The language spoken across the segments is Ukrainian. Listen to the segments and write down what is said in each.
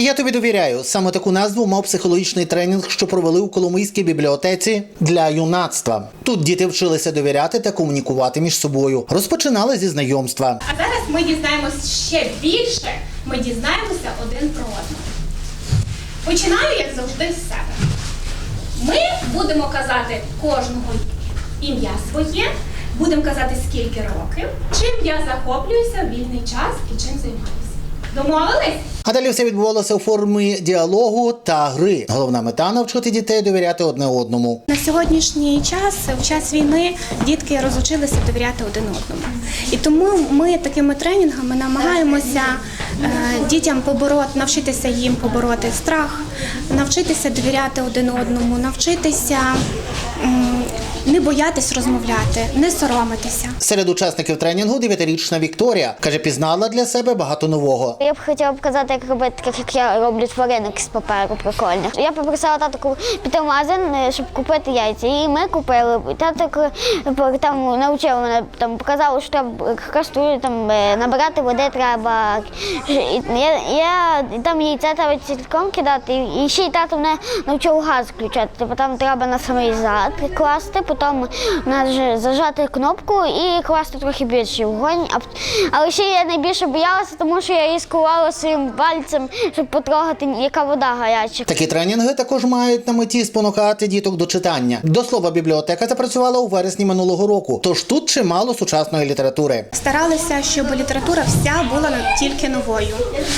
Я тобі довіряю. Саме таку назву мав психологічний тренінг, що провели у Коломийській бібліотеці для юнацтва. Тут діти вчилися довіряти та комунікувати між собою. Розпочинали зі знайомства. А зараз ми дізнаємось ще більше. Ми дізнаємося один про одного. Починаю, як завжди, з себе. Ми будемо казати кожного ім'я своє, будемо казати, скільки років, чим я захоплююся в вільний час і чим займаюся. Домовились? А далі все відбувалося у формі діалогу та гри. Головна мета навчити дітей довіряти одне одному. На сьогоднішній час, в час війни, дітки розучилися довіряти один одному. І тому ми такими тренінгами намагаємося дітям побороти, навчитися їм побороти страх, навчитися довіряти один одному, навчитися не боятись розмовляти, не соромитися. Серед учасників тренінгу дев'ятирічна Вікторія каже, пізнала для себе багато нового. Я б хотіла показати, як робити, так як я роблю тваринок з паперу прикольних. Я попросила тату піти в магазин, е, щоб купити яйця. І ми купили. І Тато там навчив мене, там показав, що треба там е, набирати води треба. Я, я там яйця треба цілком кидати. І- ще й тато мене навчив газ включати. Типу там треба на самий зад класти, потім зажати кнопку і класти трохи більше вогонь. А, але ще я найбільше боялася, тому що я ризикувала своїм пальцем, щоб потрогати, яка вода гаряча. Такі тренінги також мають на меті спонукати діток до читання. До слова, бібліотека запрацювала у вересні минулого року. Тож тут чимало сучасної літератури. Старалися, щоб література вся була не тільки новою.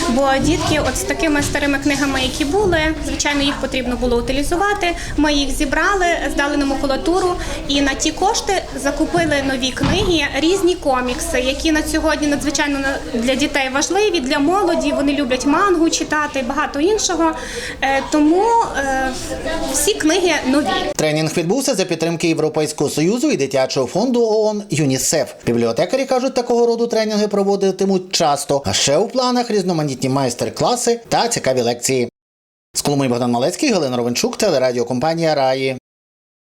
Бо дітки, от з такими старими книгами, які були, звичайно, їх потрібно було утилізувати. Ми їх зібрали, здали на макулатуру, і на ті кошти закупили нові книги, різні комікси, які на сьогодні надзвичайно на- для дітей важливі, для молоді. Вони люблять мангу читати багато іншого. Е, Тому е, всі книги нові. Тренінг відбувся за підтримки Європейського союзу і дитячого фонду ООН ЮНІСЕФ. Бібліотекарі кажуть, такого роду тренінги проводитимуть часто. А ще у планах різноманітні майстер-класи та цікаві лекції. З Коломиї Богдан Малецький, Галина Ровенчук, телерадіокомпанія Раї.